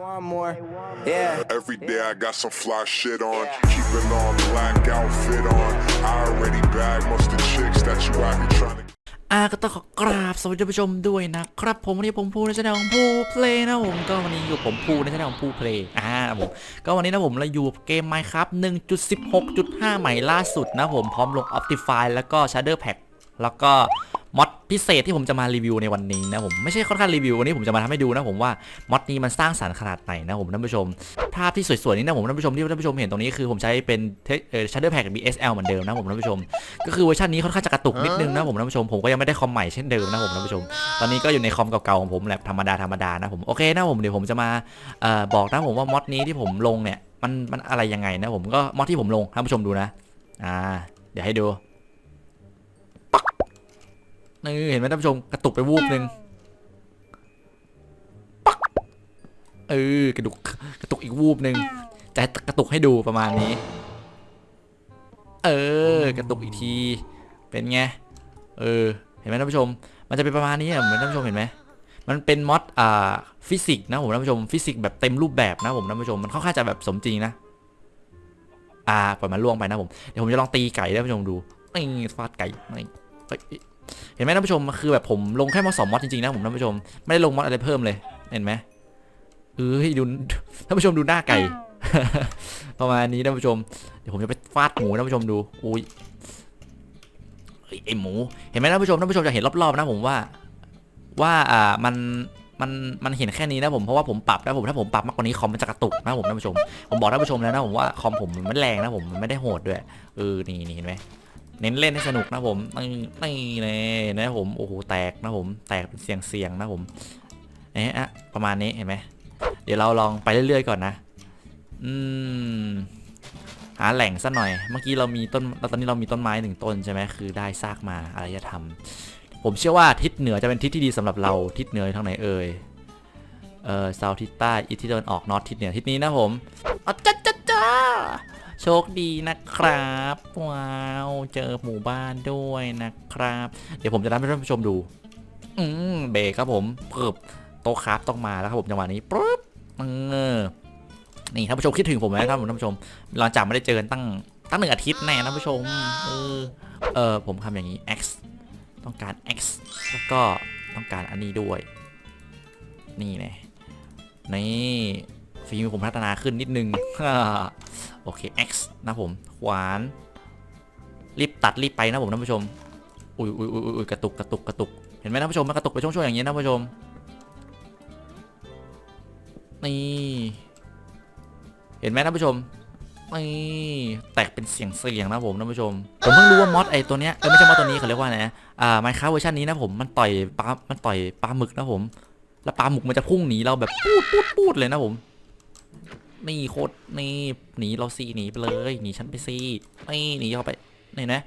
want more. Yeah. Every day I got some fly shit on. Keeping on black outfit on. I already bagged most of the chicks that you out here trying to. อาก็ต้องขอกราบสวัสดีท่านผู้ชมด้วยนะครับ ผมวันนี้ผมพูในช่องของผู้เพลย์นะผมก็วันนี้อยู่ผมพูในช่องของผู้เพลย์อ่าผมก็วันนี้นะผมเราอยู่กับเกม Minecraft 1.16.5 ใหม่ล่าสุดนะผมพร้อมลง Optifine แล้วก็ Shader Pack แล้วก็ ม็อดพิเศษที่ผมจะมารีวิวในวันนี้นะผมไม่ใช่ค่อนข้างรีวิววันนี้ผมจะมาทำให้ดูนะผมว่าม็อดนี้มันสร้างสรรค์ขนาดไหนนะผมท่านผู้ชม ภาพที่สวยๆนี้นะผมท่านผู้ชมที่ท่านผู้ชมเห็นตรงนี้คือผมใช้เป็นเทคเอ่อ Shader Pack BSL เหมือนเดิมนะผมท่านผู้ชม ก็คือเวอร์ชันนี้ค่อนข้างจะกระตุกนิดนึงนะผมท่านผู้ชมผมก็ยังไม่ได้คอมใหม่เช่นเดิมนะผมท่านผู้ชม ตอนนี้ก็อยู่ในคอมเก่าๆของผมแหละธรรมดาธรรมดานะผมโอเคนะผมเดี๋ยวผมจะมาบอกนะผมว่าม็อดนี้ที่ผมลงเนี่ยมันมันอะไรยังไงนะผมก็มอดที่ผมลงท่านผู้ชมดูนะอ่าเดี๋ยวให้ดู นี่เห็นไหมท่านผู้ชมกระตุกไปวูบหนึ่งปักเออกระตุกกระตุกอีกวูบหนึ่งจะกระตุกให้ดูประมาณนี้ เออ กระตุกอีกที เป็นไง เออ เห็นไหมท่านผู้ชม มันจะเป็นประมาณนี้อะเหมือนท่านผู้ชมเห็นไหมมันเป็นมอดอ่าฟิสิกส์นะผมท่านผู้ชมฟิสิกส์แบบเต็มรูปแบบนะผมท่านผู้ชมมันค่อนข้างจะแบบสมจริงนะอ่าปล่อยมันล่วงไปนะผมเดี๋ยวผมจะลองตีไก่ให้ท่านผู้ชมดูนี่ฟาดไก่เอ้ย เห็นไหมท่านผู้ชมคือแบบผมลงแค่มอดสองมอดจริงๆนะผมท่านผู้ชมไม่ได้ลงมอดอะไรเพิ่มเลยเห็นไหมเออดูท่านผู้ชมดูหน้าไก่ ประมาณนี้ท่านผู้ชมเดี๋ยวผมจะไปฟาดหมูท่านผู้ชมดูอุ้ยเฮ้ยไอหมู เห็นไหมท่านผู้ชมท่านผู้ชมจะเห็นรอบๆนะผมว่า ว่าอ่ามันมันมันเห็นแค่นี้นะผมเพราะว่าผมปรับนะผมถ้าผมปรับมากกว่านี้คอมมันจะกระตุกนะผมท่านผู้ชมผมบอกท่านผู้ชมแล้วนะผมว่าคอมผมมันไม่แรงนะผมมันไม่ได้โหดด้วยเออนี่นี่เห็นไหม เน้นเล่นให้สนุกนะผมนี่นี่เลยนะผมโอ้โหแตกนะผมแตกเป็นเสียงเสียงนะผมเอ๊ะอะประมาณนี้เห็นไหมเดี๋ยวเราลองไปเรื่อยๆก่อนนะอืมหาแหล่งซะหน่อย เมื่อกี้เรามีต้นเราตอนนี้เรามีต้นไม้หนึ่งต้นใช่ไหมคือได้ซากมาอารยธรรม ผมเชื่อว่าทิศเหนือจะเป็นทิศที่ดีสำหรับเราทิศเหนือทางไหนเอ่ยเออเซาทิศใต้อีทิศตะวันออกนอตทิศเหนือทิศนี้นะผมอ๋อจ้าจ้าจ้า โชคดีนะครับ ว้าว เจอหมู่บ้านด้วยนะครับ เดี๋ยวผมจะนำให้ท่านผู้ชมดู อืมเบรกครับผมเพิ่มโตคราฟต้องมาแล้วครับผมจังหวะนี้ปุ๊บเออนี่ท่านผู้ชมคิดถึงผมไหมครับผมท่านผู้ชมหลังจากไม่ได้เจอกันตั้งตั้งหนึ่งอาทิตย์แน่ท่านผู้ชมเออเออผมทำอย่างนี้ x ต้องการ x แล้วก็ต้องการอันนี้ด้วย นี่แน่นี่ฝีมือผมพัฒนาขึ้นนิดนึง อเค x นะผมขวาน รีบตัดรีบไปนะผมท่านผู้ชม อุ้ยอุ้ยอุ้ยอุ้ยกระตุกกระตุกกระตุก เห็นไหมท่านผู้ชมมันกระตุกไปช่วงๆอย่างนี้นะท่านผู้ชม นี่ เห็นไหมท่านผู้ชมนี่แตกเป็นเสียงเสียงนะผมท่านผู้ชม ผมเพิ่งรู้ว่ามอดไอตัวเนี้ยเออไม่ใช่มอดตัวนี้เขาเรียกว่าไงอ่าไมค้าเวอร์ชันนี้นะผมมันต่อยปลา มันต่อยปลาหมึกนะผม แล้วปลาหมึกมันจะพุ่งหนีเราแบบปูดปูดปูดเลยนะผม นี่โคตรนี่หนีเราซีหนีไปเลยหนีฉันไปซีนี่หนีเข้าไปนี่นะ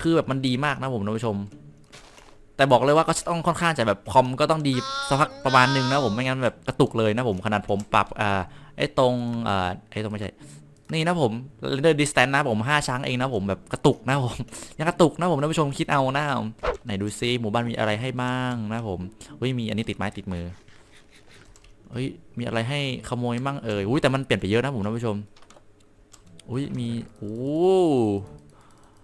คือแบบมันดีมากนะผมท่านผู้ชม แต่บอกเลยว่าก็ต้องค่อนข้างจะแบบคอมก็ต้องดีสักพักประมาณนึงนะผมไม่งั้นแบบกระตุกเลยนะผมขนาดผมปรับอ่าไอ้ตรงเอ่อไอ้ตรงไม่ใช่นี่นะผม render distance นะผมห้าช้างเองนะผมแบบกระตุกนะผมยังกระตุกนะผมท่านผู้ชมคิดเอานะไหนดูซิหมู่บ้านมีอะไรให้บ้างนะผมเฮ้ยมีอันนี้ติดไม้ติดมือ เฮ้ย มีอะไรให้ขโมยมั่งเอ่ยอุ้ยแต่มันเปลี่ยนไปเยอะนะผมท่านผู้ชม อุ้ยมีโอ้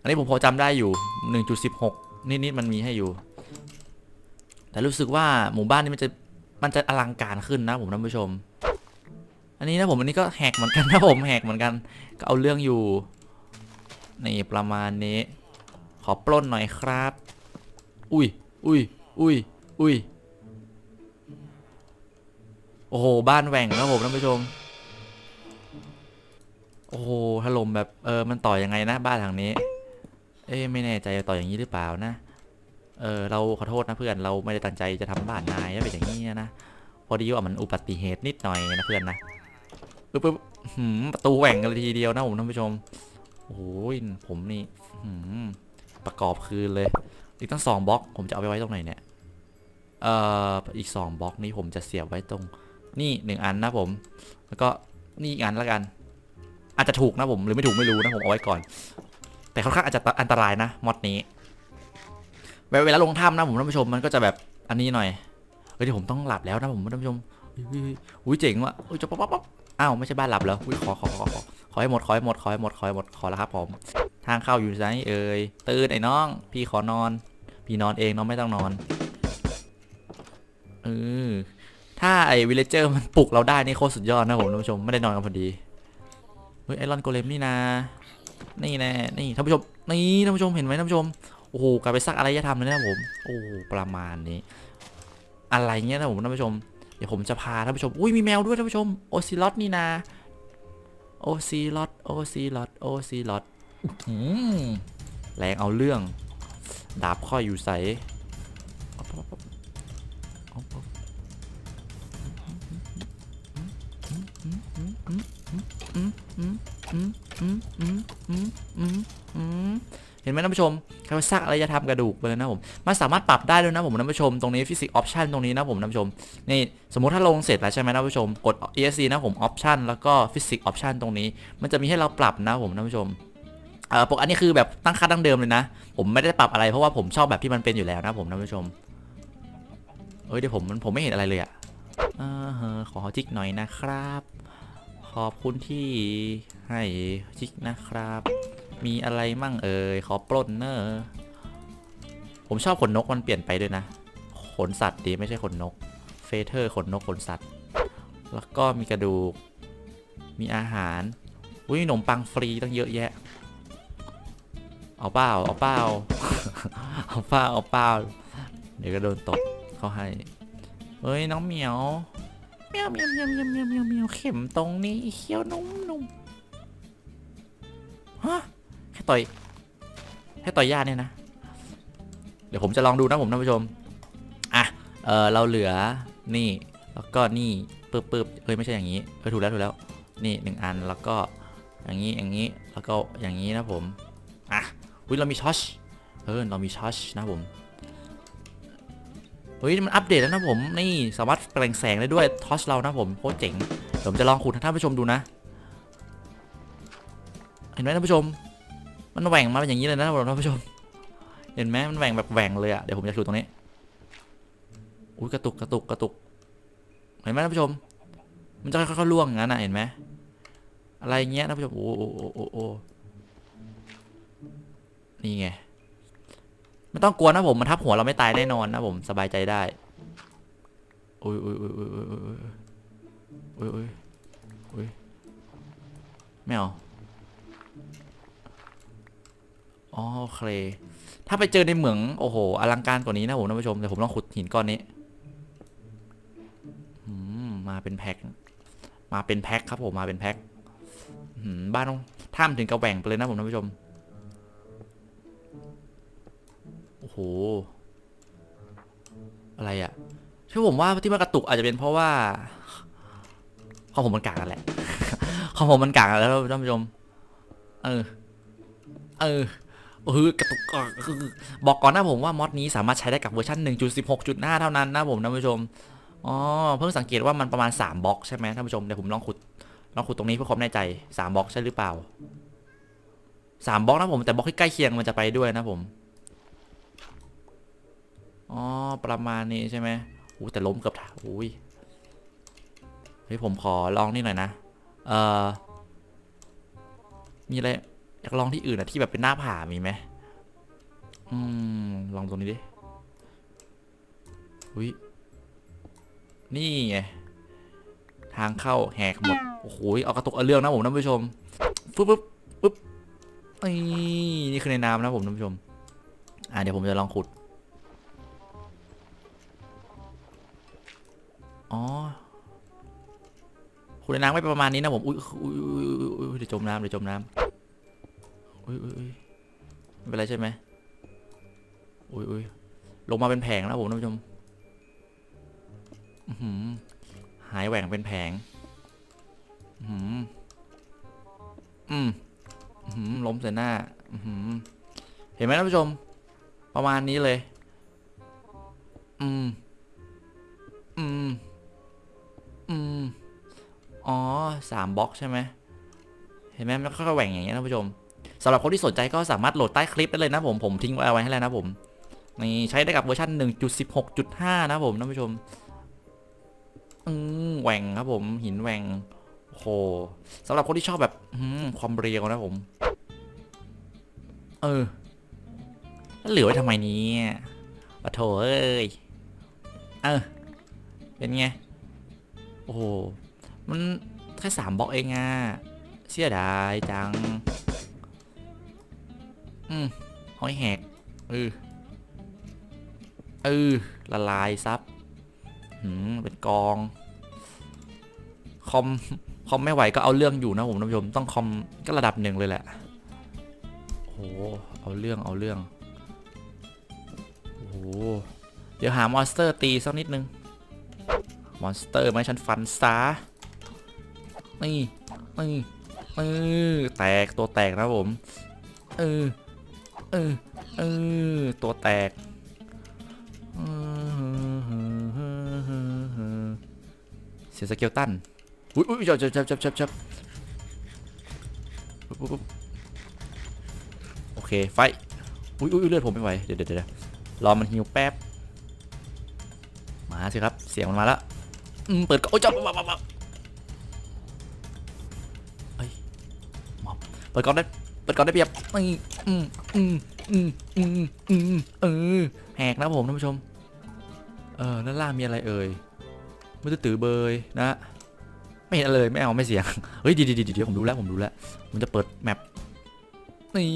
อันนี้ผมพอจำได้อยู่ 1.16 นิดๆมันมีให้อยู่ แต่รู้สึกว่าหมู่บ้านนี้มันจะมันจะอลังการขึ้นนะผมท่านผู้ชม อันนี้นะผมอันนี้ก็แหกเหมือนกันนะผมแหกเหมือนกัน ก็เอาเรื่องอยู่นี่ประมาณนี้ ขอปล้นหน่อยครับ อุ้ยอุ้ยอุ้ยอุ้ย โอ้โห บ้านแหว่งนะผมท่านผู้ชม โอ้โหถล่มแบบเออมันต่อยังไงนะ บ้านหลังนี้ เอ้ยไม่แน่ใจจะต่ออย่างนี้หรือเปล่านะ เออเราขอโทษนะเพื่อนเราไม่ได้ตั้งใจจะทำบ้านนายนะเป็นอย่างนี้นะพอดีว่ามันอุบัติเหตุนิดหน่อยนะเพื่อนนะปึ๊บปึ๊บหืมประตูแหว่งกันเลยทีเดียวนะผมท่านผู้ชมโอ้โหผมนี่หืมประกอบคืนเลย อีกตั้งสองบล็อก ผมจะเอาไปไว้ตรงไหนเนี่ย เอ่อ อีกสองบล็อกนี้ผมจะเสียบไว้ตรง นี่หนึ่งอันนะผม แล้วก็นี่อีกอันล้วกัน อาจจะถูกนะผมหรือไม่ถูกไม่รู้นะผมเอาไว้ก่อน แต่ค่อนข้างอาจจะอันตรายนะมอดนี้เวลาลงถ้ำนะผมท่านผู้ชมมันก็จะแบบอันนี้หน่อยเฮ้ยเดี๋ยวผมต้องหลับแล้วนะผมท่านผู้ชมอุ้ยเจ๋งว่ะอุ้ยจะป๊อปป๊อปป๊อปอ้าวไม่ใช่บ้านหลับเหรออุ้ยขอขอขอขอขอให้หมดขอให้หมดขอให้หมดขอให้หมดขอแล้วครับผมทางเข้าอยู่ไหนเอ่ยตื่นไอ้น้อง พี่ขอนอน พี่นอนเองน้องไม่ต้องนอนเออ ถ้าไอ้วิลเลเจอร์มันปลุกเราได้นี่โคตรสุดยอดนะผมท่านผู้ชมไม่ได้นอนกันพอดีเฮ้ยไอรอนโกเลมนี่นะนี่แน่นี่ท่านผู้ชมนี่ท่านผู้ชมเห็นไหมท่านผู้ชมโอ้โหกลายไปซักอะไรจะทำเลยนะผมโอ้ประมาณนี้ อะไรเงี้ยนะผมท่านผู้ชมเดี๋ยวผมจะพาท่านผู้ชมอุ้ยมีแมวด้วยท่านผู้ชมโอซิลอตนี่นะโอซิลอตโอซิลอตโอซิลอตแรงเอาเรื่อง ดาบค่อยอยู่ใส เห็นไหมท่านผู้ชมเขาซักอะไรจะทำกระดูกไปเลยนะผมมันสามารถปรับได้ด้วยนะผมท่านผู้ชมตรงนี้ฟิสิกออปชันตรงนี้นะผมท่านผู้ชมนี่สมมติถ้าลงเสร็จแล้วใช่ไหมท่านผู้ชมกด ESC นะผมออปชันแล้วก็ฟิสิกออปชันตรงนี้ มันจะมีให้เราปรับนะผมท่านผู้ชมเอ่อปกอันนี้คือแบบตั้งค่าตั้งเดิมเลยนะ ผมไม่ได้ปรับอะไรเพราะว่าผมชอบแบบที่มันเป็นอยู่แล้วนะผมท่านผู้ชมเอ้ยเดี๋ยวผมผมไม่เห็นอะไรเลยอะอ่าฮะขอจิกหน่อยนะครับ ขอบคุณที่ให้จิกนะครับ มีอะไรมั่งเอ่ย ขอปล้นเนอะผมชอบขนนกมันเปลี่ยนไปด้วยนะ ขนสัตว์ดีไม่ใช่ขนนก เฟเธอร์ขนนกขนสัตว์ แล้วก็มีกระดูก มีอาหาร อุ้ยขนมปังฟรีตั้งเยอะแยะ เอาเปล่า เอาเปล่า เอาเปล่า เอาเปล่า เดี๋ยวก็โดนตบเขาให้เฮ้ยน้องเหมียว เมียวเมียวเมียวเมียวเมียวเมียวเมียวเข็มตรงนี้เคี้ยวนุ่มนุ่มฮะแค่ต่อยแค่ต่อยญาเนี่ยนะ เดี๋ยวผมจะลองดูนะผมท่านผู้ชม อะ เออเราเหลือนี่ แล้วก็นี่ปึ๊บปึ๊บเอ้ยไม่ใช่อย่างนี้เออถูกแล้วถูกแล้ว นี่หนึ่งอันแล้วก็อย่างนี้อย่างนี้แล้วก็อย่างนี้นะผม อะอุ้ยเรามีช็อชเออเรามีช็อชนะผม เฮ้ยมันอัปเดตแล้วนะผม นี่สามารถแปลงแสงได้ด้วยทอชเรานะผมโคตรเจ๋งผมจะลองขุดให้ท่านผู้ชมดูนะ เห็นไหมท่านผู้ชม มันแหว่งมาเป็นอย่างนี้เลยนะท่านผู้ชม เห็นไหมมันแหว่งแบบแหว่งเลยอะเดี๋ยวผมจะดูตรงนี้อุ้ยกระตุกกระตุกกระตุก เห็นไหมท่านผู้ชม มันจะค่อยๆล่วงงั้นนะเห็นไหมอะไรเงี้ยท่านผู้ชมโอ้โอ้โอ้โอ้โอ้นี่ไง ไม่ต้องกลัวนะผมมันทับหัวเราไม่ตายแน่นอนนะผมสบายใจได้อุ้ยอุ้ยอุ้ยอุ้ยอุ้ยอุ้ยอุ้ยอุ้ยไม่เอาอ๋อโอเค ถ้าไปเจอในเหมืองโอ้โหอลังการกว่านี้นะผมท่านผู้ชมเดี๋ยวผมลองขุดหินก้อนนี้มาเป็นแพ็คมาเป็นแพ็คครับผมมาเป็นแพ็คบ้านต้องถ้ำถึงกระแหว่งไปเลยนะผมท่านผู้ชม โอ้โห อะไรอะ่ะช่วยผมว่าที่มันกระตุกอาจจะเป็นเพราะว่าของผมมันกากกันแหละของผมมันกากกันแล้วท่านผู้ชม เออ เออเออกระตุกอะบอกก่อนนะผมว่ามอดนี้สามารถใช้ได้กับเวอร์ชัน1.16.5 เท่านั้นนะผมท่านผู้ชม อ๋อ เพิ่งสังเกตว่ามันประมาณ 3บล็อกใช่ไหมท่านผู้ชม เดี๋ยวผมลองขุด ลองขุดตรงนี้เพื่อความแน่ใจ 3บล็อกใช่หรือเปล่า 3บล็อกนะผม แต่บล็อกที่ใกล้เคียงมันจะไปด้วยนะผม อ๋อ ประมาณนี้ใช่ไหมอู้แต่ล้มเกือบถาอุ้ย เฮ้ย ผมขอลองนี่หน่อยนะ เอ่อ มีอะไร อยากลองที่อื่นอะที่แบบเป็นหน้าผา มีไหมอืม ลองตรงนี้ดิ อุ้ย นี่ไง ทางเข้าแหกหมด โอ้โห เอากระตุกเอาเรื่องนะผมท่านผู้ชมปึ๊บปึ๊บปึ๊บนี่นี่คือในน้ำนะผมท่านผู้ชม อ่าเดี๋ยวผมจะลองขุด อ๋อคุณในน้ำไม่ประมาณนี้นะผมอุ้ยอุ้ยอุ้ยอุ้ยเดี๋ยวจมน้ำเดี๋ยวจมน้ำอุ้ยอุ้ยไม่เป็นไรใช่ไหมอุ้ยอุ้ยลงมาเป็นแผงแล้วผมท่านผู้ชมอื้อหือหายแหว่งเป็นแผงอื้อหืออืมอื้อหือล้มใส่หน้าหือเห็นไหมท่านผู้ชม ประมาณนี้เลย อืม สามบล็อกใช่ไหมเห็นไหมมันค่อยๆแหว่งอย่างเงี้ยท่านผู้ชมสำหรับคนที่สนใจก็สามารถโหลดใต้คลิปได้เลยนะผมผมทิ้งไว้เอาไว้ให้แล้วนะผมนี่ใช้ได้กับเวอร์ชัน1.16.5 นะผมท่านผู้ชมอืมแหว่งครับผมหินแหว่งโหสำหรับคนที่ชอบแบบอืความเรียวนะผม เออแล้วเหลือไว้ทำไมนี้ปะโถเอ้ยเออเป็นไง โอ้โห มัน แค่สามบล็อกเองอะเสียดายจัง อืมห้อยแหกเออเออละลายซับหืมเป็นกอง คอม คอมไม่ไหวก็เอาเรื่องอยู่นะผมท่านผู้ชมต้องคอมก็ระดับหนึ่งเลยแหละโอ้โหเอาเรื่องเอาเรื่องโอ้โหเดี๋ยวหามอนสเตอร์ตีสักนิดนึง มอนสเตอร์ไหมฉันฟันซา นี่นี่เออแตกตัวแตกนะผม เออ เออ เออ ตัวแตกเสียสเกลตันอุ้ยอุ้ยจับจับจับจับจับจับปุ๊บปุ๊บโอเค ไฟ อุ้ยอุ้ยเลือดผมไม่ไหว เดี๋ยวเดี๋ยวเดี๋ยวรอมันฮิวแป๊บ มาสิครับ เสียงมันมาแล้วเปิดก็โอ้ยจับ เปิดก่อนได้เปิดก่อนได้เปรียบไม่อืมอืมอืมอืมอืมเออแหกนะผมท่านผู้ชม เออด้านล่างมีอะไรเอ่ยมือถือเบยนะ ไม่เห็นอะไรเลยไม่เอาไม่เสียงเฮ้ยเดียวเดียวเดี๋ยวผมรู้แล้วผมรู้แล้วมันจะเปิดแมปนี่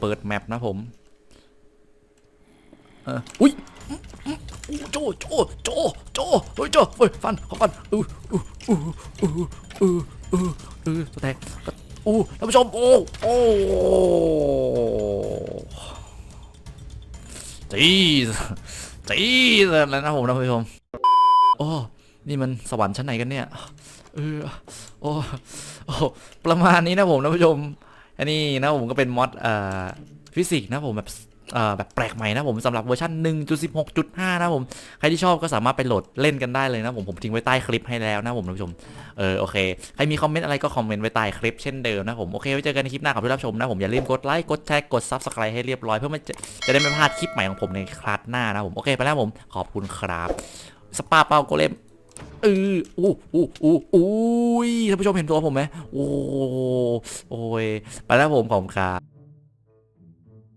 เปิดแมปนะผมเอออุ้ยอื้ออื้อโจโจโจโจเฮ้ยโจเฮ้ยฟันขอฟันอู้อู้อู้อู้อู้อู้อู้ตัวแตก อู้ท่านผู้ชมโอ้โอ้จีสจีสแล้วนะผมท่านผู้ชมโอ้นี่มันสวรรค์ชั้นไหนกันเนี่ยเออโอ้โอ้ประมาณนี้นะผมท่านผู้ชมอันนี้นะผมก็เป็นมอดเอ่อฟิสิกส์นะผมแบบ แบบแปลกใหม่นะผมสำหรับเวอร์ชัน1.16.5 นะผม ใครที่ชอบก็สามารถไปโหลดเล่นกันได้เลยนะผม ผมทิ้งไว้ใต้คลิปให้แล้วนะผมท่านผู้ชม เออโอเค ใครมีคอมเมนต์อะไรก็คอมเมนต์ไว้ใต้คลิปเช่นเดิมนะผม โอเค ไว้เจอกันในคลิปหน้าขอบคุณที่รับชมนะผม อย่าลืมกดไลค์ กดแชร์ กด Subscribe ให้เรียบร้อยเพื่อไม่จะจะได้ไม่พลาดคลิปใหม่ของผมในคลาสหน้านะผม โอเคไปแล้วผม ขอบคุณครับ สปาเปาโกเลมเอออู้อู้อู้อู้ยท่านผู้ชมเห็นตัวผมไหมโอ้โอ้ยไปแล้วผมขอบคุณครับ